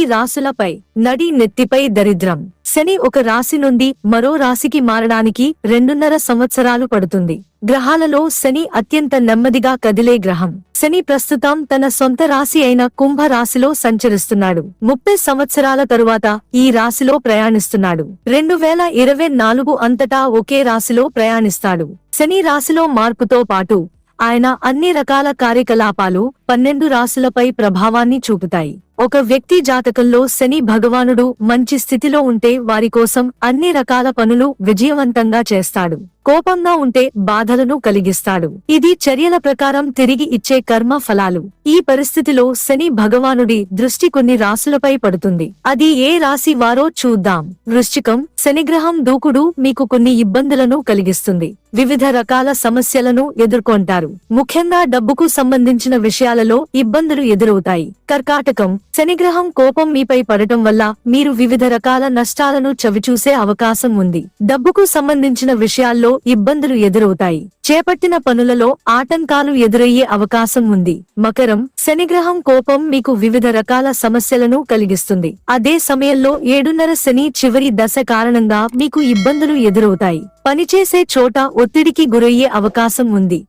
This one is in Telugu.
ఈ రాసులపై నడి నెత్తిపై దరిద్రం. శని ఒక రాశి నుండి మరో రాశికి మారడానికి రెండున్నర సంవత్సరాలు పడుతుంది. గ్రహాలలో శని అత్యంత నెమ్మదిగా కదిలే గ్రహం. శని ప్రస్తుతం తన సొంత రాశి అయిన కుంభ రాశిలో సంచరిస్తున్నాడు. ముప్పై సంవత్సరాల తరువాత ఈ రాశిలో ప్రయాణిస్తున్నాడు. రెండు వేల ఇరవై నాలుగు అంతటా ఒకే రాశిలో ప్రయాణిస్తాడు. శని రాశిలో మార్పుతో పాటు ఆయన అన్ని రకాల కార్యకలాపాలు పన్నెండు రాశులపై ప్రభావాన్ని చూపుతాయి. ఒక వ్యక్తి జాతకంలో శని భగవానుడు మంచి స్థితిలో ఉంటే వారి కోసం అన్ని రకాల పనులు విజయవంతంగా చేస్తాడు. కోపంగా ఉంటే బాధలను కలిగిస్తాడు. ఇది చర్యల ప్రకారం తిరిగి ఇచ్చే కర్మ ఫలాలు. ఈ పరిస్థితిలో శని భగవానుడి దృష్టి కొన్ని రాశులపై పడుతుంది. అది ఏ రాశి వారో చూద్దాం. వృశ్చికం శనిగ్రహం దూకుడు మీకు కొన్ని ఇబ్బందులను కలిగిస్తుంది. వివిధ రకాల సమస్యలను ఎదుర్కొంటారు. ముఖ్యంగా డబ్బుకు సంబంధించిన విషయాలలో ఇబ్బందులు ఎదురవుతాయి. కర్కాటకం శనిగ్రహం కోపం మీపై పడటం వల్ల మీరు వివిధ రకాల నష్టాలను చవిచూసే అవకాశం ఉంది. డబ్బుకు సంబంధించిన విషయాల్లో ఇబ్బందులు ఎదురవుతాయి. చేపట్టిన పనులలో ఆటంకాలు ఎదురయ్యే అవకాశం ఉంది. మకరం శనిగ్రహం కోపం మీకు వివిధ రకాల సమస్యలను కలిగిస్తుంది. అదే సమయంలో ఏడున్నర శని చివరి దశ కారణంగా మీకు ఇబ్బందులు ఎదురవుతాయి. పనిచేసే చోట ఒత్తిడికి గురయ్యే అవకాశం ఉంది.